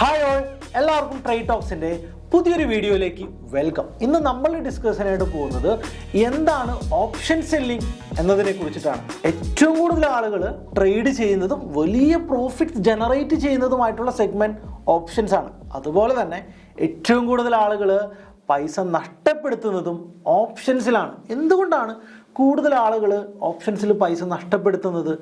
Hi all എല്ലാവർക്കും Trade ടോക്സിന്റെ പുതിയൊരു വീഡിയോയിലേക്ക് വെൽക്കം ഇന്ന് നമ്മൾ ഡിസ്കഷനായിട്ട് പോകുന്നത് എന്താണ് ഓപ്ഷൻ സെല്ലിംഗ് എന്നതിനെ കുറിച്ചിട്ടാണ്. ഏറ്റവും കൂടുതൽ ആളുകൾ ട്രേഡ് ചെയ്യുന്നതും വലിയ പ്രോഫിറ്റ് ജനറേറ്റ് ചെയ്യുന്നതുമായിട്ടുള്ള സെഗ്മെന്റ് ഓപ്ഷൻസ് ആണ്. അതുപോലെ തന്നെ ഏറ്റവും കൂടുതൽ ആളുകൾ പൈസ നഷ്ടപ്പെടുത്തുന്നതും ഓപ്ഷൻസിലാണ് എന്തുകൊണ്ടാണ് കൂടുതൽ ആളുകൾ ഓപ്ഷൻസിൽ പൈസ നഷ്ടപ്പെടുത്തുന്നത്?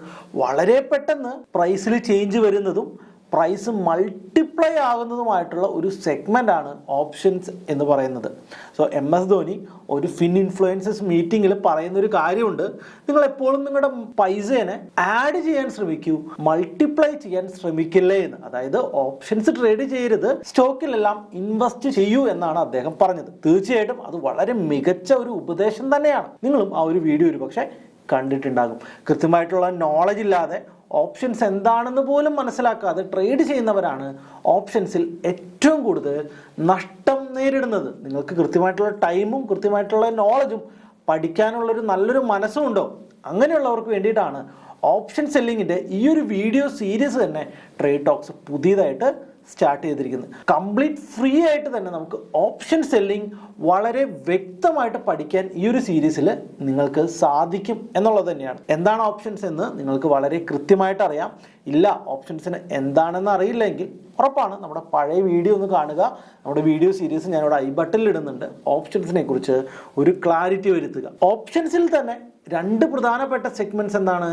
വളരെ പെട്ടെന്ന് പ്രൈസിൽ ചേഞ്ച് വരുന്നതും പ്രൈസ് മൾട്ടിപ്ലൈ ആകുന്നതുമായിട്ടുള്ള ഒരു സെഗ്മെന്റ് ആണ് ഓപ്ഷൻസ് എന്ന് പറയുന്നത്. സോ എം എസ് ധോനി ഒരു ഫിൻ ഇൻഫ്ലുവൻസസ് മീറ്റിങ്ങിൽ പറയുന്ന ഒരു കാര്യമുണ്ട്. നിങ്ങൾ എപ്പോഴും നിങ്ങളുടെ പൈസേനെ ആഡ് ചെയ്യാൻ ശ്രമിക്കൂ മൾട്ടിപ്ലൈ ചെയ്യാൻ ശ്രമിക്കില്ലേ എന്ന്. അതായത് ഓപ്ഷൻസ് ട്രേഡ് ചെയ്യരുത് സ്റ്റോക്കിലെല്ലാം ഇൻവെസ്റ്റ് ചെയ്യൂ എന്നാണ് അദ്ദേഹം പറഞ്ഞത്. തീർച്ചയായിട്ടും അത് വളരെ മികച്ച ഒരു ഉപദേശം തന്നെയാണ്. നിങ്ങളും ആ ഒരു വീഡിയോ ഒരു പക്ഷേ കണ്ടിട്ടുണ്ടാകും. കൃത്യമായിട്ടുള്ള നോളജ് ഇല്ലാതെ ഓപ്ഷൻസ് എന്താണെന്ന് പോലും മനസ്സിലാക്കാതെ ട്രേഡ് ചെയ്യുന്നവരാണ് ഓപ്ഷൻസിൽ ഏറ്റവും കൂടുതൽ നഷ്ടം നേരിടുന്നത്. നിങ്ങൾക്ക് കൃത്യമായിട്ടുള്ള ടൈമും കൃത്യമായിട്ടുള്ള നോളജും പഠിക്കാനുള്ളൊരു നല്ലൊരു മനസ്സും ഉണ്ടോ? അങ്ങനെയുള്ളവർക്ക് വേണ്ടിയിട്ടാണ് ഓപ്ഷൻ സെല്ലിങ്ങിന്റെ ഈ ഒരു വീഡിയോ സീരീസ് തന്നെ ട്രേഡ് ടോക്സ് പുതിയതായിട്ട് സ്റ്റാർട്ട് ചെയ്തിരിക്കുന്നത്. കംപ്ലീറ്റ് ഫ്രീ ആയിട്ട് തന്നെ നമുക്ക് ഓപ്ഷൻ സെല്ലിംഗ് വളരെ വ്യക്തമായിട്ട് പഠിക്കാൻ ഈ ഒരു സീരീസിൽ നിങ്ങൾക്ക് സാധിക്കും എന്നുള്ളത് തന്നെയാണ്. എന്താണ് ഓപ്ഷൻസ് എന്ന് നിങ്ങൾക്ക് വളരെ കൃത്യമായിട്ട് അറിയാം. ഇല്ല ഓപ്ഷൻസിന് എന്താണെന്ന് അറിയില്ലെങ്കിൽ ഉറപ്പാണ് നമ്മുടെ പഴയ വീഡിയോ ഒന്ന് കാണുക. നമ്മുടെ വീഡിയോ സീരീസ് ഞാനിവിടെ ഐ ബട്ടണിൽ ഇടുന്നുണ്ട്. ഓപ്ഷൻസിനെ കുറിച്ച് ഒരു ക്ലാരിറ്റി വരുത്തുക. ഓപ്ഷൻസിൽ തന്നെ രണ്ട് പ്രധാനപ്പെട്ട സെഗ്മെന്റ്സ് എന്താണ്?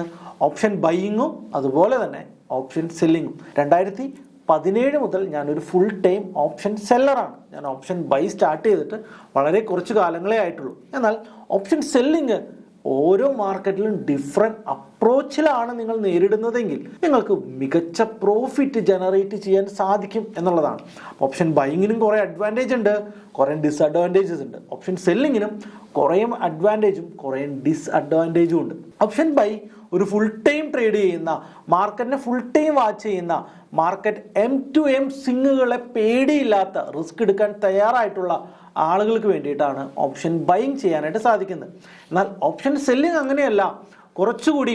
ഓപ്ഷൻ ബൈയിങ്ങും അതുപോലെ തന്നെ ഓപ്ഷൻ സെല്ലിങ്ങും. രണ്ടായിരത്തി പതിനേഴ് മുതൽ ഞാനൊരു ഫുൾ ടൈം ഓപ്ഷൻ സെല്ലറാണ് ഞാൻ ഓപ്ഷൻ ബൈ സ്റ്റാർട്ട് ചെയ്തിട്ട് വളരെ കുറച്ച് കാലങ്ങളേ ആയിട്ടുള്ളൂ. എന്നാൽ ഓപ്ഷൻ സെല്ലിങ് ഓരോ മാർക്കറ്റിലും ഡിഫറെന്റ് അപ്രോച്ചിലാണ് നിങ്ങൾ നേരിടുന്നതെങ്കിൽ നിങ്ങൾക്ക് മികച്ച പ്രോഫിറ്റ് ജനറേറ്റ് ചെയ്യാൻ സാധിക്കും എന്നുള്ളതാണ്. ഓപ്ഷൻ ബൈങ്ങിനും കുറേ അഡ്വാന്റേജ് ഉണ്ട് കുറേ ഡിസ്അഡ്വാന്റേജസ് ഉണ്ട്. ഓപ്ഷൻ സെല്ലിങ്ങിനും കുറേ അഡ്വാന്റേജും കുറേ ഡിസ്അഡ്വാന്റേജും ഉണ്ട്. ഓപ്ഷൻ ബൈ ഒരു ഫുൾ ടൈം ട്രേഡ് ചെയ്യുന്ന മാർക്കറ്റിനെ ഫുൾ ടൈം വാച്ച് ചെയ്യുന്ന മാർക്കറ്റ് എം ടു എം സിങ്ങുകളെ പേടിയില്ലാത്ത റിസ്ക് എടുക്കാൻ തയ്യാറായിട്ടുള്ള ആളുകൾക്ക് വേണ്ടിയിട്ടാണ് ഓപ്ഷൻ ബൈങ് ചെയ്യാനായിട്ട് സാധിക്കുന്നത്. എന്നാൽ ഓപ്ഷൻ സെല്ലിങ് അങ്ങനെയല്ല കുറച്ചുകൂടി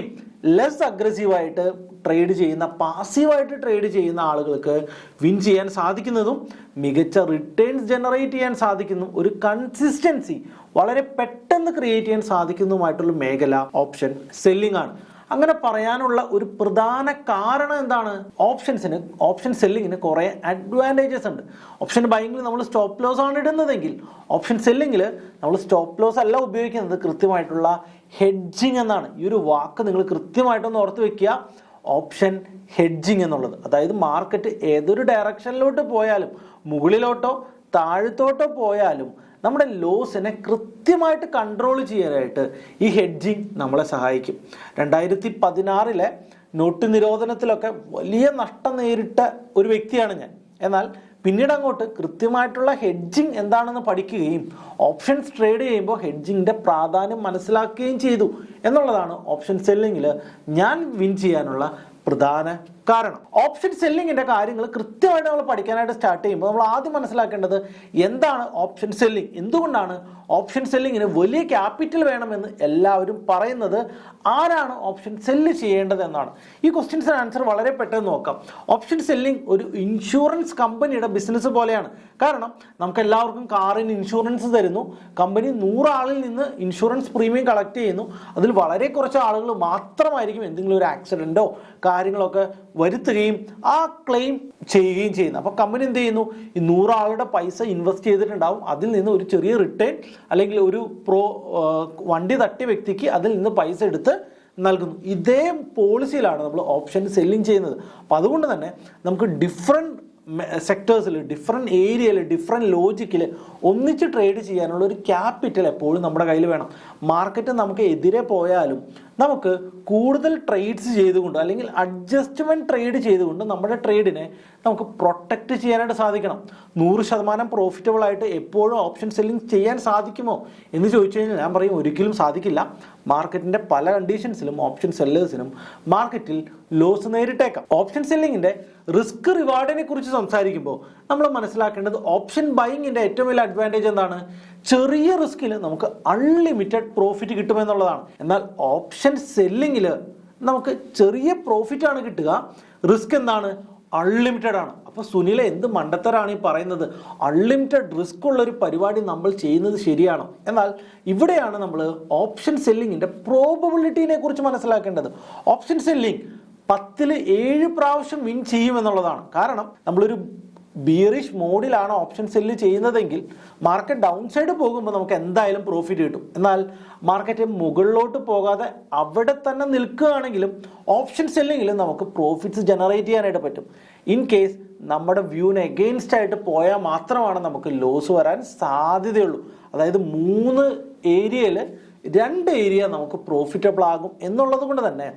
ലെസ് അഗ്രസീവായിട്ട് ട്രേഡ് ചെയ്യുന്ന പാസീവായിട്ട് ട്രേഡ് ചെയ്യുന്ന ആളുകൾക്ക് വിൻ ചെയ്യാൻ സാധിക്കുന്നതും മികച്ച റിട്ടേൺസ് ജനറേറ്റ് ചെയ്യാൻ സാധിക്കുന്നു ഒരു കൺസിസ്റ്റൻസി വളരെ പെട്ടെന്ന് ക്രിയേറ്റ് ചെയ്യാൻ സാധിക്കുന്നതുമായിട്ടുള്ള മേഖല ഓപ്ഷൻ സെല്ലിംഗ് ആണ്. അങ്ങനെ പറയാനുള്ള ഒരു പ്രധാന കാരണം എന്താണ്? ഓപ്ഷൻസിന് ഓപ്ഷൻ സെല്ലിങ്ങിന് കുറേ അഡ്വാന്റേജസ് ഉണ്ട്. ഓപ്ഷൻ ബൈങ്ങിൽ നമ്മൾ സ്റ്റോപ്പ് ലോസ് ആണ് ഇടുന്നതെങ്കിൽ ഓപ്ഷൻ സെല്ലിങ്ങിൽ നമ്മൾ സ്റ്റോപ്പ് ലോസ് അല്ല ഉപയോഗിക്കുന്നത് കൃത്യമായിട്ടുള്ള ഹെഡ്ജിങ് എന്നാണ്. ഈ ഒരു വാക്ക് നിങ്ങൾ കൃത്യമായിട്ടൊന്ന് ഓർത്ത് വെക്കുക. ഓപ്ഷൻ ഹെഡ്ജിങ് എന്നുള്ളത്. അതായത് മാർക്കറ്റ് ഏതൊരു ഡയറക്ഷനിലോട്ട് പോയാലും മുകളിലോട്ടോ താഴത്തോട്ടോ പോയാലും നമ്മുടെ ലോസിനെ കൃത്യമായിട്ട് കൺട്രോൾ ചെയ്യാനായിട്ട് ഈ ഹെഡ്ജിങ് നമ്മളെ സഹായിക്കും. രണ്ടായിരത്തി പതിനാറിലെ നോട്ട് നിരോധനത്തിലൊക്കെ വലിയ നഷ്ടം നേരിട്ട ഒരു വ്യക്തിയാണ് ഞാൻ. എന്നാൽ പിന്നീട് അങ്ങോട്ട് കൃത്യമായിട്ടുള്ള ഹെഡ്ജിങ് എന്താണെന്ന് പഠിക്കുകയും ഓപ്ഷൻസ് ട്രേഡ് ചെയ്യുമ്പോൾ ഹെഡ്ജിങ്ങിന്റെ പ്രാധാന്യം മനസ്സിലാക്കുകയും ചെയ്തു എന്നുള്ളതാണ് ഓപ്ഷൻ സെല്ലിങ്ങിൽ ഞാൻ വിൻ ചെയ്യാനുള്ള പ്രധാന കാരണം. ഓപ്ഷൻ സെല്ലിങ്ങിന്റെ കാര്യങ്ങൾ കൃത്യമായിട്ട് നമ്മൾ പഠിക്കാനായിട്ട് സ്റ്റാർട്ട് ചെയ്യുമ്പോൾ നമ്മൾ ആദ്യം മനസ്സിലാക്കേണ്ടത് എന്താണ് ഓപ്ഷൻ സെല്ലിംഗ് എന്തുകൊണ്ടാണ് ഓപ്ഷൻ സെല്ലിങ്ങിന് വലിയ ക്യാപിറ്റൽ വേണമെന്ന് എല്ലാവരും പറയുന്നത്? ആരാണ് ഓപ്ഷൻ സെല്ല് ചെയ്യേണ്ടത് എന്നാണ്. ഈ ക്വസ്റ്റ്യൻസിന് ആൻസർ വളരെ പെട്ടെന്ന് നോക്കാം. ഓപ്ഷൻ സെല്ലിംഗ് ഒരു ഇൻഷുറൻസ് കമ്പനിയുടെ ബിസിനസ് പോലെയാണ്. കാരണം നമുക്ക് എല്ലാവർക്കും കാറിന് ഇൻഷുറൻസ് തരുന്നു. കമ്പനി നൂറാളിൽ നിന്ന് ഇൻഷുറൻസ് പ്രീമിയം കളക്ട് ചെയ്യുന്നു. അതിൽ വളരെ കുറച്ച് ആളുകൾ മാത്രമായിരിക്കും എന്തെങ്കിലും ഒരു ആക്സിഡന്റോ കാര്യങ്ങളൊക്കെ വരുത്തുകയും ആ ക്ലെയിം ചെയ്യുകയും ചെയ്യുന്നു അപ്പോൾ കമ്പനി എന്ത് ചെയ്യുന്നു? ഈ നൂറാളുടെ പൈസ ഇൻവെസ്റ്റ് ചെയ്തിട്ടുണ്ടാവും. അതിൽ നിന്ന് ഒരു ചെറിയ റിട്ടേൺ അല്ലെങ്കിൽ ഒരു പ്രോ വണ്ടി തട്ടിയ വ്യക്തിക്ക് അതിൽ നിന്ന് പൈസ എടുത്ത് നൽകുന്നു. ഇതേ പോളിസിയിലാണ് നമ്മൾ ഓപ്ഷൻ സെല്ലിംഗ് ചെയ്യുന്നത്. അപ്പോൾ അതുകൊണ്ട് തന്നെ നമുക്ക് ഡിഫറെന്റ് സെക്ടേഴ്സിൽ ഡിഫറെന്റ് ഏരിയയിൽ ഡിഫറെന്റ് ലോജിക്കിൽ ഒന്നിച്ച് ട്രേഡ് ചെയ്യാനുള്ള ഒരു ക്യാപിറ്റൽ എപ്പോഴും നമ്മുടെ കയ്യിൽ വേണം. മാർക്കറ്റ് നമുക്ക് എതിരെ പോയാലും നമുക്ക് കൂടുതൽ ട്രേഡ്സ് ചെയ്തുകൊണ്ട് അല്ലെങ്കിൽ അഡ്ജസ്റ്റ്മെന്റ് ട്രേഡ് ചെയ്തുകൊണ്ട് നമ്മുടെ ട്രേഡിനെ നമുക്ക് പ്രൊട്ടക്റ്റ് ചെയ്യാനായിട്ട് സാധിക്കണം. നൂറ് ശതമാനം പ്രോഫിറ്റബിളായിട്ട് എപ്പോഴും ഓപ്ഷൻ സെല്ലിംഗ് ചെയ്യാൻ സാധിക്കുമോ എന്ന് ചോദിച്ചു കഴിഞ്ഞാൽ ഞാൻ പറയും ഒരിക്കലും സാധിക്കില്ല. മാർക്കറ്റിന്റെ പല കണ്ടീഷൻസിലും ഓപ്ഷൻ സെല്ലേഴ്സിനും മാർക്കറ്റിൽ ലോസ് നേരിട്ടേക്കാം. ഓപ്ഷൻ സെല്ലിങ്ങിന്റെ റിസ്ക് റിവാർഡിനെ കുറിച്ച് സംസാരിക്കുമ്പോൾ നമ്മൾ മനസ്സിലാക്കേണ്ടത് ഓപ്ഷൻ ബൈങ്ങിന്റെ ഏറ്റവും വലിയ അഡ്വാന്റേജ് എന്താണ്? ചെറിയ റിസ്കിൽ നമുക്ക് അൺലിമിറ്റഡ് പ്രോഫിറ്റ് കിട്ടുമെന്നുള്ളതാണ് എന്നാൽ ഓപ്ഷൻ സെല്ലിങ്ങിൽ നമുക്ക് ചെറിയ പ്രോഫിറ്റ് ആണ് കിട്ടുക. റിസ്ക് എന്താണ്? അൺലിമിറ്റഡ് ആണ്. അപ്പോൾ സുനില എന്ത് മണ്ടത്തരാണ് ഈ പറയുന്നത്? അൺലിമിറ്റഡ് റിസ്ക് ഉള്ള ഒരു പരിപാടി നമ്മൾ ചെയ്യുന്നത് ശരിയാണോ? എന്നാൽ ഇവിടെയാണ് നമ്മൾ ഓപ്ഷൻ സെല്ലിങ്ങിന്റെ പ്രോബബിലിറ്റിനെ കുറിച്ച് മനസ്സിലാക്കേണ്ടത്. ഓപ്ഷൻ സെല്ലിംഗ് പത്തിൽ ഏഴ് പ്രാവശ്യം വിൻ ചെയ്യും എന്നുള്ളതാണ്. കാരണം നമ്മളൊരു ബിയറിഷ് മോഡിലാണ് ഓപ്ഷൻ സെല്ല് ചെയ്യുന്നതെങ്കിൽ മാർക്കറ്റ് ഡൗൺ സൈഡ് പോകുമ്പോൾ നമുക്ക് എന്തായാലും പ്രോഫിറ്റ് കിട്ടും. എന്നാൽ മാർക്കറ്റ് മുകളിലോട്ട് പോകാതെ അവിടെ തന്നെ നിൽക്കുകയാണെങ്കിലും ഓപ്ഷൻ സെല്ലിങ്ങിലും നമുക്ക് പ്രോഫിറ്റ്സ് ജനറേറ്റ് ചെയ്യാനായിട്ട് പറ്റും. ഇൻ കേസ് നമ്മുടെ വ്യൂവിന് എഗെയിൻസ്റ്റ് ആയിട്ട് പോയാൽ മാത്രമാണ് നമുക്ക് ലോസ് വരാൻ സാധ്യതയുള്ളൂ. അതായത് മൂന്ന് ഏരിയയിൽ രണ്ട് ഏരിയ നമുക്ക് പ്രോഫിറ്റബിൾ ആകും എന്നുള്ളത് കൊണ്ട് തന്നെ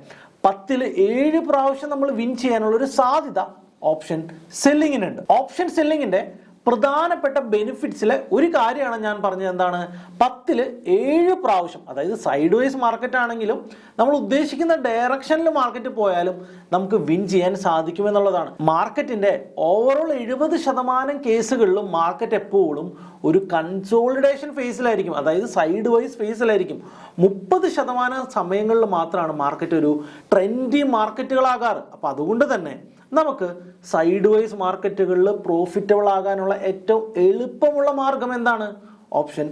പത്തിൽ ഏഴ് പ്രാവശ്യം നമ്മൾ വിൻ ചെയ്യാനുള്ള ഒരു സാധ്യത ഓപ്ഷൻ സെല്ലിങ്ങിനുണ്ട് ഓപ്ഷൻ സെല്ലിങ്ങിന്റെ പ്രധാനപ്പെട്ട ബെനിഫിറ്റ്സിലെ ഒരു കാര്യമാണ് ഞാൻ പറഞ്ഞത് എന്താണ്? പത്തിൽ ഏഴ് പ്രാവശ്യം അതായത് സൈഡ് വൈസ് മാർക്കറ്റ് ആണെങ്കിലും നമ്മൾ ഉദ്ദേശിക്കുന്ന ഡയറക്ഷനിൽ മാർക്കറ്റ് പോയാലും നമുക്ക് വിൻ ചെയ്യാൻ സാധിക്കുമെന്നുള്ളതാണ് മാർക്കറ്റിന്റെ ഓവറോൾ എഴുപത് ശതമാനം കേസുകളിലും മാർക്കറ്റ് എപ്പോഴും ഒരു കൺസോളിഡേഷൻ ഫേസിലായിരിക്കും അതായത് സൈഡ് വൈസ് ഫേസിലായിരിക്കും മുപ്പത് ശതമാനം സമയങ്ങളിൽ മാത്രമാണ് മാർക്കറ്റ് ഒരു ട്രെൻഡി മാർക്കറ്റുകളാകാറ് അപ്പോൾ അതുകൊണ്ട് തന്നെ നമുക്ക് സൈഡ് വൈസ് മാർക്കറ്റുകളിൽ പ്രോഫിറ്റബിൾ ആകാനുള്ള ഏറ്റവും എളുപ്പമുള്ള മാർഗം എന്താണ്? ഓപ്ഷൻ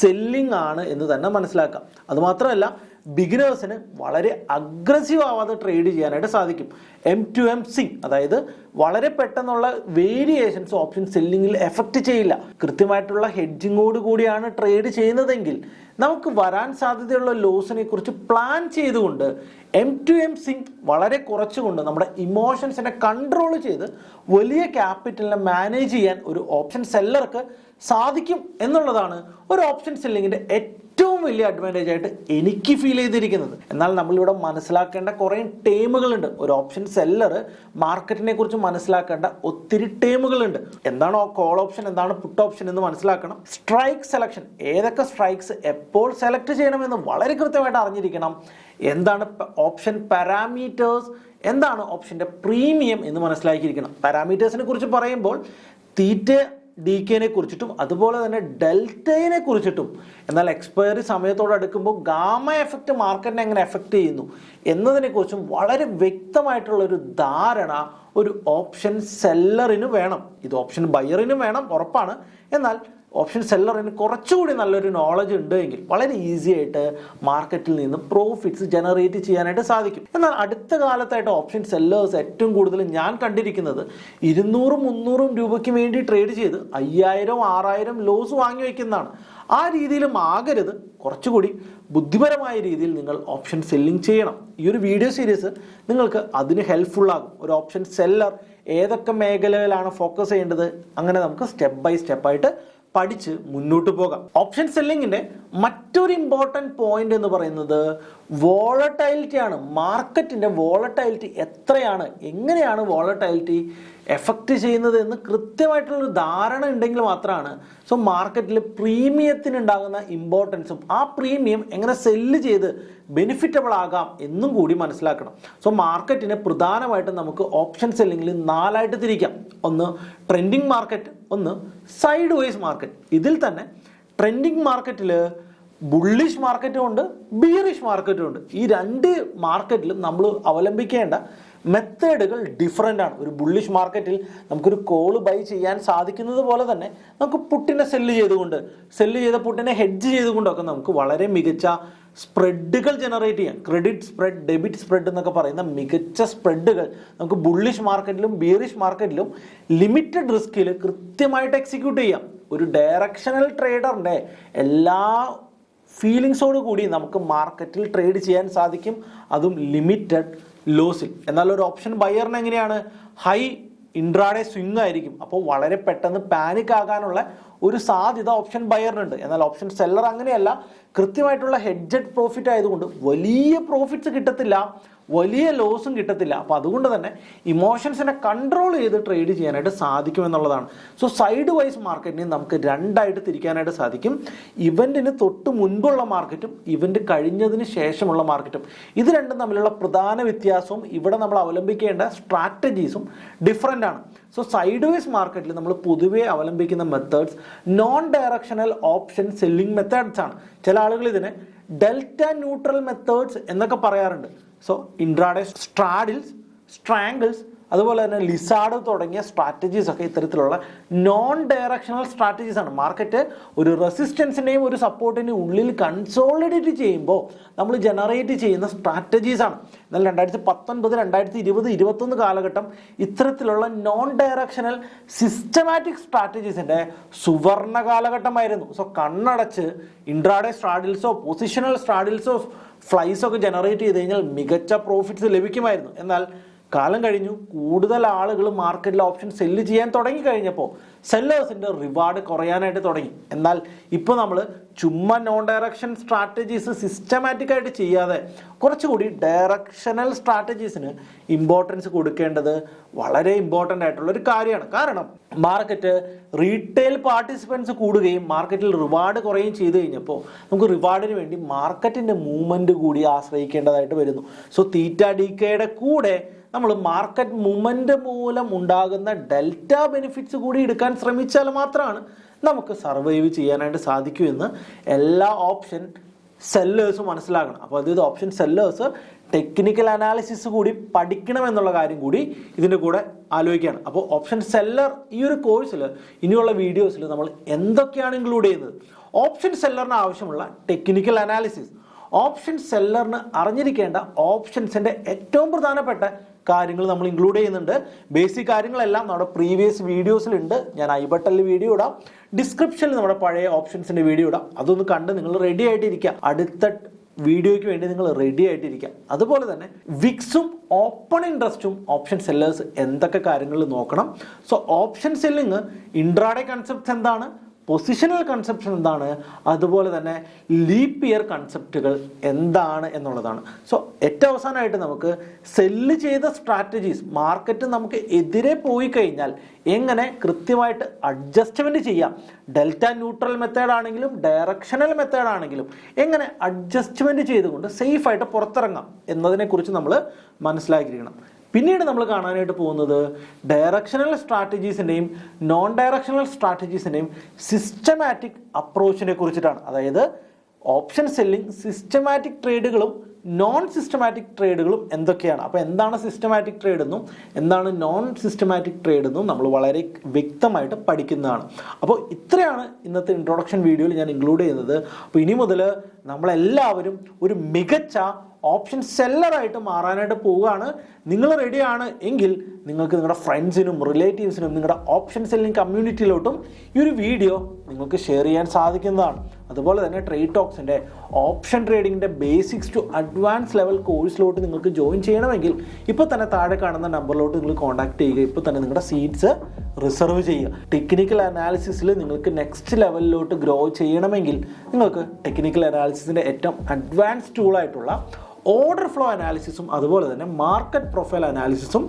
സെല്ലിംഗ് ആണ് എന്ന് തന്നെ മനസ്സിലാക്കാം. അതുമാത്രമല്ല ബിഗിനേഴ്സിന് വളരെ അഗ്രസീവ് ആവാതെ ട്രേഡ് ചെയ്യാനായിട്ട് സാധിക്കും. എം ടു എം സി അതായത് വളരെ പെട്ടെന്നുള്ള വേരിയേഷൻസ് ഓപ്ഷൻ സെല്ലിങ്ങിൽ എഫക്റ്റ് ചെയ്യില്ല. കൃത്യമായിട്ടുള്ള ഹെഡ്ജിങ്ങോട് കൂടിയാണ് ട്രേഡ് ചെയ്യുന്നതെങ്കിൽ നമുക്ക് വരാൻ സാധ്യതയുള്ള ലോസിനെ കുറിച്ച് പ്ലാൻ ചെയ്തുകൊണ്ട് എം ടു എം സിങ് വളരെ കുറച്ചുകൊണ്ട് നമ്മുടെ ഇമോഷൻസിനെ കൺട്രോൾ ചെയ്ത് വലിയ ക്യാപിറ്റലിനെ മാനേജ് ചെയ്യാൻ ഒരു ഓപ്ഷൻ സെല്ലർക്ക് സാധിക്കും എന്നുള്ളതാണ് ഒരു ഓപ്ഷൻ സെല്ലിങ്ങിന്റെ ഏറ്റവും വലിയ അഡ്വാന്റേജ് ആയിട്ട് എനിക്ക് ഫീൽ ചെയ്തിരിക്കുന്നത്. എന്നാൽ നമ്മളിവിടെ മനസ്സിലാക്കേണ്ട കുറേ ടേമുകളുണ്ട്. ഒരു ഓപ്ഷൻ സെല്ലർ മാർക്കറ്റിനെ കുറിച്ച് മനസ്സിലാക്കേണ്ട ഒത്തിരി ടേമുകളുണ്ട്. എന്താണ് കോൾ ഓപ്ഷൻ എന്താണ് പുട്ട് ഓപ്ഷൻ എന്ന് മനസ്സിലാക്കണം. സ്ട്രൈക്ക് സെലക്ഷൻ ഏതൊക്കെ സ്ട്രൈക്സ് എപ്പോൾ സെലക്ട് ചെയ്യണമെന്ന് വളരെ കൃത്യമായിട്ട് അറിഞ്ഞിരിക്കണം. എന്താണ് ഓപ്ഷൻ പാരാമീറ്റേഴ്സ് എന്താണ് ഓപ്ഷന്റെ പ്രീമിയം എന്ന് മനസ്സിലാക്കിയിരിക്കണം. പാരാമീറ്റേഴ്സിനെ കുറിച്ച് പറയുമ്പോൾ തീറ്റ ഡി കെനെ കുറിച്ചിട്ടും അതുപോലെ തന്നെ ഡെൽറ്റയെ കുറിച്ചിട്ടും. എന്നാൽ എക്സ്പയറി സമയത്തോട് അടുക്കുമ്പോൾ ഗാമ എഫക്റ്റ് മാർക്കറ്റിനെ എങ്ങനെ എഫക്റ്റ് ചെയ്യുന്നു എന്നതിനെക്കുറിച്ചും വളരെ വ്യക്തമായിട്ടുള്ള ഒരു ധാരണ ഒരു ഓപ്ഷൻ സെല്ലറിനും വേണം. ഇത് ഓപ്ഷൻ ബയറിനും വേണം ഉറപ്പാണ്. എന്നാൽ ഓപ്ഷൻ സെല്ലറിന് കുറച്ചുകൂടി നല്ലൊരു നോളജ് ഉണ്ട് എങ്കിൽ വളരെ ഈസി ആയിട്ട് മാർക്കറ്റിൽ നിന്ന് പ്രോഫിറ്റ്സ് ജനറേറ്റ് ചെയ്യാനായിട്ട് സാധിക്കും. എന്നാൽ അടുത്ത കാലത്തായിട്ട് ഓപ്ഷൻ സെല്ലേഴ്സ് ഏറ്റവും കൂടുതൽ ഞാൻ കണ്ടിരിക്കുന്നത് ഇരുന്നൂറും മുന്നൂറും രൂപയ്ക്ക് വേണ്ടി ട്രേഡ് ചെയ്ത് അയ്യായിരം ആറായിരം ലോസ് വാങ്ങി വയ്ക്കുന്നതാണ് ആ രീതിയിലും ആകരുത്. കുറച്ചുകൂടി ബുദ്ധിപരമായ രീതിയിൽ നിങ്ങൾ ഓപ്ഷൻ സെല്ലിംഗ് ചെയ്യണം. ഈ ഒരു വീഡിയോ സീരീസ് നിങ്ങൾക്ക് അതിന് ഹെൽപ്ഫുൾ ആകും. ഒരു ഓപ്ഷൻ സെല്ലർ ഏതൊക്കെ മേഖലയിലാണ് ഫോക്കസ് ചെയ്യേണ്ടത്? അങ്ങനെ നമുക്ക് സ്റ്റെപ്പ് ബൈ സ്റ്റെപ്പായിട്ട് പഠിച്ച് മുന്നോട്ട് പോകാം. ഓപ്ഷൻ സെല്ലിങ്ങിന്റെ മറ്റൊരു ഇമ്പോർട്ടന്റ് പോയിന്റ് എന്ന് പറയുന്നത് വോളറ്റൈലിറ്റി ആണ്. മാർക്കറ്റിന്റെ വോളറ്റൈലിറ്റി എത്രയാണ്? എങ്ങനെയാണ് വോളറ്റൈലിറ്റി എഫക്റ്റ് ചെയ്യുന്നത് എന്ന് കൃത്യമായിട്ടുള്ളൊരു ധാരണ ഉണ്ടെങ്കിൽ മാത്രമാണ്. സോ മാർക്കറ്റിൽ പ്രീമിയത്തിന് ഉണ്ടാകുന്ന ഇമ്പോർട്ടൻസും ആ പ്രീമിയം എങ്ങനെ സെല്ല് ചെയ്ത് ബെനിഫിറ്റബിൾ ആകാം എന്നും കൂടി മനസ്സിലാക്കണം. സോ മാർക്കറ്റിനെ പ്രധാനമായിട്ടും നമുക്ക് ഓപ്ഷൻ സെല്ലിങ്ങിൽ നാലായിട്ട് തിരിക്കാം. ഒന്ന് ട്രെൻഡിങ് മാർക്കറ്റ് ഒന്ന് സൈഡ് വൈസ് മാർക്കറ്റ് ഇതിൽ തന്നെ ട്രെൻഡിങ് മാർക്കറ്റിൽ ബുള്ളിഷ് മാർക്കറ്റും ഉണ്ട് ബിയറിഷ് മാർക്കറ്റും ഉണ്ട്. ഈ രണ്ട് മാർക്കറ്റിലും നമ്മൾ അവലംബിക്കേണ്ട മെത്തേഡുകൾ ഡിഫറെന്റ് ആണ്. ഒരു ബുള്ളിഷ് മാർക്കറ്റിൽ നമുക്കൊരു കോൾ ബൈ ചെയ്യാൻ സാധിക്കുന്നത് പോലെ തന്നെ നമുക്ക് പുട്ടിനെ സെല്ല് ചെയ്തുകൊണ്ട് സെല്ല് ചെയ്ത പുട്ടിനെ ഹെഡ്ജ് ചെയ്തുകൊണ്ടൊക്കെ നമുക്ക് വളരെ മികച്ച സ്പ്രെഡുകൾ ജനറേറ്റ് ചെയ്യാം ക്രെഡിറ്റ് സ്പ്രെഡ് ഡെബിറ്റ് സ്പ്രെഡ് എന്നൊക്കെ പറയുന്ന മികച്ച സ്പ്രെഡുകൾ നമുക്ക് ബുള്ളിഷ് മാർക്കറ്റിലും ബിയറിഷ് മാർക്കറ്റിലും ലിമിറ്റഡ് റിസ്കിൽ കൃത്യമായിട്ട് എക്സിക്യൂട്ട് ചെയ്യാം. ഒരു ഡയറക്ഷണൽ ട്രേഡറിന്റെ എല്ലാ ഫീലിങ്സോട് കൂടി നമുക്ക് മാർക്കറ്റിൽ ട്രേഡ് ചെയ്യാൻ സാധിക്കും. അതും ലിമിറ്റഡ് ലോസിൽ എന്നാൽ ഒരു ഓപ്ഷൻ ബയറിന് എങ്ങനെയാണ്? ഹൈ ഇൻട്രാഡേ സ്വിംഗ് ആയിരിക്കും. അപ്പോൾ വളരെ പെട്ടെന്ന് പാനിക് ആകാനുള്ള ഒരു സാധ്യത ഓപ്ഷൻ ബയറിനുണ്ട് എന്നാൽ ഓപ്ഷൻ സെല്ലർ അങ്ങനെയല്ല. കൃത്യമായിട്ടുള്ള ഹെഡ്ജഡ് പ്രോഫിറ്റ് ആയതുകൊണ്ട് വലിയ പ്രോഫിറ്റ്സ് കിട്ടത്തില്ല. വലിയ ലോസും കിട്ടത്തില്ല. അപ്പോൾ അതുകൊണ്ട് തന്നെ ഇമോഷൻസിനെ കൺട്രോൾ ചെയ്ത് ട്രേഡ് ചെയ്യാനായിട്ട് സാധിക്കുമെന്നുള്ളതാണ് സോ സൈഡ് വൈസ് മാർക്കറ്റിനെ നമുക്ക് രണ്ടായിട്ട് തിരിക്കാനായിട്ട് സാധിക്കും. ഇവന്റിന് തൊട്ട് മുൻപുള്ള മാർക്കറ്റും ഇവന്റ് കഴിഞ്ഞതിന് ശേഷമുള്ള മാർക്കറ്റും ഇത് രണ്ടും തമ്മിലുള്ള പ്രധാന വ്യത്യാസവും ഇവിടെ നമ്മൾ അവലംബിക്കേണ്ട സ്ട്രാറ്റജീസും ഡിഫറെന്റ് ആണ്. സോ സൈഡ് വൈസ് മാർക്കറ്റിൽ നമ്മൾ പൊതുവെ അവലംബിക്കുന്ന methods non directional option selling methods ആണ്. ചില ആളുകൾ ഇതിനെ ഡെൽറ്റ ന്യൂട്രൽ മെത്തേഡ്സ് എന്നൊക്കെ പറയാറുണ്ട്. സോ ഇൻട്രാഡേ സ്ട്രാഡിൽസ് സ്ട്രാങ്കിൾസ് അതുപോലെ തന്നെ ലിസാഡ് തുടങ്ങിയ സ്ട്രാറ്റജീസ് ഒക്കെ ഇത്തരത്തിലുള്ള നോൺ ഡയറക്ഷണൽ സ്ട്രാറ്റജീസ് ആണ്. മാർക്കറ്റ് ഒരു റെസിസ്റ്റൻസിന്റെയും ഒരു സപ്പോർട്ടിന്റെയും ഉള്ളിൽ കൺസോളിഡേറ്റ് ചെയ്യുമ്പോൾ നമ്മൾ ജനറേറ്റ് ചെയ്യുന്ന സ്ട്രാറ്റജീസ് ആണ്. എന്നാൽ രണ്ടായിരത്തി പത്തൊൻപത് രണ്ടായിരത്തി ഇരുപത് ഇരുപത്തൊന്ന് കാലഘട്ടം ഇത്തരത്തിലുള്ള നോൺ ഡയറക്ഷണൽ സിസ്റ്റമാറ്റിക് സ്ട്രാറ്റജീസിന്റെ സുവർണ കാലഘട്ടമായിരുന്നു. സോ കണ്ണടച്ച് ഇൻട്രാഡേ സ്ട്രാഡിൽസോ പൊസിഷണൽ സ്ട്രാഡിൽസോ ഫ്ലൈസോ ഒക്കെ ജനറേറ്റ് ചെയ്ത് കഴിഞ്ഞാൽ മികച്ച പ്രോഫിറ്റ്സ് ലഭിക്കുമായിരുന്നു. എന്നാൽ കാലം കഴിഞ്ഞു കൂടുതൽ ആളുകൾ മാർക്കറ്റിൽ ഓപ്ഷൻ സെല്ല് ചെയ്യാൻ തുടങ്ങി കഴിഞ്ഞപ്പോൾ സെല്ലേഴ്സിന്റെ റിവാർഡ് കുറയാനായിട്ട് തുടങ്ങി. എന്നാൽ ഇപ്പോൾ നമ്മൾ ചുമ്മാ നോൺ ഡയറക്ഷൻ സ്ട്രാറ്റജീസ് സിസ്റ്റമാറ്റിക്കായിട്ട് ചെയ്യാതെ കുറച്ചുകൂടി ഡയറക്ഷണൽ സ്ട്രാറ്റജീസിന് ഇമ്പോർട്ടൻസ് കൊടുക്കേണ്ടത് വളരെ ഇമ്പോർട്ടന്റ് ആയിട്ടുള്ള ഒരു കാര്യമാണ്. കാരണം മാർക്കറ്റ് റീറ്റെയിൽ പാർട്ടിസിപ്പൻസ് കൂടുകയും മാർക്കറ്റിൽ റിവാർഡ് കുറയുകയും ചെയ്തു കഴിഞ്ഞപ്പോൾ നമുക്ക് റിവാർഡിന് വേണ്ടി മാർക്കറ്റിന്റെ മൂവ്മെന്റ് കൂടി ആശ്രയിക്കേണ്ടതായിട്ട് വരുന്നു. സോ തീറ്റ ഡി കെയുടെ കൂടെ നമ്മൾ മാർക്കറ്റ് മൂവ്മെന്റ് മൂലം ഉണ്ടാകുന്ന ഡെൽറ്റ ബെനിഫിറ്റ്സ് കൂടി എടുക്കാൻ ശ്രമിച്ചാൽ മാത്രമാണ് നമുക്ക് സർവൈവ് ചെയ്യാനായിട്ട് സാധിക്കൂ എന്ന് എല്ലാ ഓപ്ഷൻ സെല്ലേഴ്സും മനസ്സിലാക്കണം. അപ്പോൾ അതായത് ഓപ്ഷൻ സെല്ലേഴ്സ് ടെക്നിക്കൽ അനാലിസിസ് കൂടി പഠിക്കണം എന്നുള്ള കാര്യം കൂടി ഇതിന്റെ കൂടെ ആലോചിക്കുകയാണ്. അപ്പോൾ ഓപ്ഷൻ സെല്ലർ ഈ ഒരു കോഴ്സിൽ ഇനിയുള്ള വീഡിയോസിൽ നമ്മൾ എന്തൊക്കെയാണ് ഇൻക്ലൂഡ് ചെയ്യുന്നത്? ഓപ്ഷൻ സെല്ലറിന് ആവശ്യമുള്ള ടെക്നിക്കൽ അനാലിസിസ് ഓപ്ഷൻ സെല്ലറിന് അറിഞ്ഞിരിക്കേണ്ട ഓപ്ഷൻസിന്റെ ഏറ്റവും പ്രധാനപ്പെട്ട കാര്യങ്ങൾ നമ്മൾ ഇൻക്ലൂഡ് ചെയ്യുന്നുണ്ട്. ബേസിക് കാര്യങ്ങളെല്ലാം നമ്മുടെ പ്രീവിയസ് വീഡിയോസിലുണ്ട് ഞാൻ ഐ ബട്ടണിൽ വീഡിയോ ഇടാം ഡിസ്ക്രിപ്ഷനിൽ നമ്മുടെ പഴയ ഓപ്ഷൻസിന്റെ വീഡിയോ ഇടാം. അതൊന്ന് കണ്ട് നിങ്ങൾ റെഡി ആയിട്ടിരിക്കുക. അടുത്ത വീഡിയോയ്ക്ക് വേണ്ടി നിങ്ങൾ റെഡി ആയിട്ടിരിക്കുക. അതുപോലെ തന്നെ വിക്സും ഓപ്പൺ ഇൻട്രസ്റ്റും ഓപ്ഷൻ സെല്ലേഴ്സ് എന്തൊക്കെ കാര്യങ്ങൾ നോക്കണം. So option selling intraday concepts എന്താണ്? പൊസിഷണൽ കൺസെപ്ഷൻ എന്താണ്? അതുപോലെ തന്നെ ലീപ്പ് ഇയർ കൺസെപ്റ്റുകൾ എന്താണ് എന്നുള്ളതാണ്. സോ ഏറ്റവും അവസാനമായിട്ട് നമുക്ക് സെല്ല് ചെയ്ത സ്ട്രാറ്റജീസ് മാർക്കറ്റ് നമുക്ക് എതിരെ പോയി കഴിഞ്ഞാൽ എങ്ങനെ കൃത്യമായിട്ട് അഡ്ജസ്റ്റ്മെന്റ് ചെയ്യാം? ഡെൽറ്റ ന്യൂട്രൽ മെത്തേഡ് ആണെങ്കിലും ഡയറക്ഷണൽ മെത്തേഡ് ആണെങ്കിലും എങ്ങനെ അഡ്ജസ്റ്റ്മെന്റ് ചെയ്തുകൊണ്ട് സേഫായിട്ട് പുറത്തിറങ്ങാം എന്നതിനെക്കുറിച്ച് നമ്മൾ മനസ്സിലാക്കിയിരിക്കണം. പിന്നീട് നമ്മൾ കാണാനായിട്ട് പോകുന്നത് ഡയറക്ഷണൽ സ്ട്രാറ്റജീസിന്റെയും നോൺ ഡയറക്ഷണൽ സ്ട്രാറ്റജീസിന്റെയും സിസ്റ്റമാറ്റിക് അപ്രോച്ചിനെ കുറിച്ചിട്ടാണ്. അതായത് ഓപ്ഷൻ സെല്ലിംഗ് സിസ്റ്റമാറ്റിക് ട്രേഡുകളും നോൺ സിസ്റ്റമാറ്റിക് ട്രേഡുകളും എന്തൊക്കെയാണ്? അപ്പോൾ എന്താണ് സിസ്റ്റമാറ്റിക് ട്രേഡ് എന്നും എന്താണ് നോൺ സിസ്റ്റമാറ്റിക് ട്രേഡ് എന്നും നമ്മൾ വളരെ വ്യക്തമായിട്ട് പഠിക്കുന്നതാണ്. അപ്പോൾ ഇത്രയാണ് ഇന്നത്തെ ഇൻട്രൊഡക്ഷൻ വീഡിയോയിൽ ഞാൻ ഇൻക്ലൂഡ് ചെയ്യുന്നത്. അപ്പോൾ ഇനി മുതൽ നമ്മളെല്ലാവരും ഒരു മികച്ച ഓപ്ഷൻ സെല്ലറായിട്ട് മാറാനായിട്ട് പോവുകയാണ്. നിങ്ങൾ റെഡിയാണ് എങ്കിൽ നിങ്ങൾക്ക് നിങ്ങളുടെ ഫ്രണ്ട്സിനും റിലേറ്റീവ്സിനും നിങ്ങളുടെ ഓപ്ഷൻ സെല്ലിംഗ് കമ്മ്യൂണിറ്റിയിലോട്ടും ഈ ഒരു വീഡിയോ നിങ്ങൾക്ക് ഷെയർ ചെയ്യാൻ സാധിക്കുന്നതാണ്. അതുപോലെ തന്നെ ട്രേഡ് ടോക്സിന്റെ ഓപ്ഷൻ ട്രേഡിങ്ങിന്റെ ബേസിക്സ് ടു അഡ്വാൻസ് ലെവൽ കോഴ്സിലോട്ട് നിങ്ങൾക്ക് ജോയിൻ ചെയ്യണമെങ്കിൽ ഇപ്പോൾ തന്നെ താഴെ കാണുന്ന നമ്പറിലോട്ട് നിങ്ങൾ കോൺടാക്ട് ചെയ്യുക. ഇപ്പോൾ തന്നെ നിങ്ങളുടെ സീറ്റ്സ് റിസർവ് ചെയ്യുക. ടെക്നിക്കൽ അനാലിസിസിൽ നിങ്ങൾക്ക് നെക്സ്റ്റ് ലെവലിലോട്ട് ഗ്രോ ചെയ്യണമെങ്കിൽ നിങ്ങൾക്ക് ടെക്നിക്കൽ അനാലിസിസിന്റെ ഏറ്റവും അഡ്വാൻസ് ടൂളായിട്ടുള്ള ഓർഡർ ഫ്ലോ അനാലിസിസും അതുപോലെ തന്നെ മാർക്കറ്റ് പ്രൊഫൈൽ അനാലിസിസും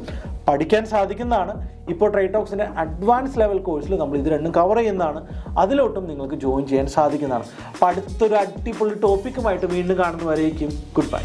പഠിക്കാൻ സാധിക്കുന്നതാണ്. ഇപ്പോൾ ട്രേറ്റോക്സിന്റെ അഡ്വാൻസ് ലെവൽ കോഴ്സിൽ നമ്മൾ ഇത് രണ്ടും കവർ ചെയ്യുന്നതാണ്. അതിലോട്ടും നിങ്ങൾക്ക് ജോയിൻ ചെയ്യാൻ സാധിക്കുന്നതാണ്. അപ്പോൾ അടുത്തൊരു അടിപൊളി ടോപ്പിക്കുമായിട്ട് വീണ്ടും കാണുന്നവരേക്കും ഗുഡ് ബൈ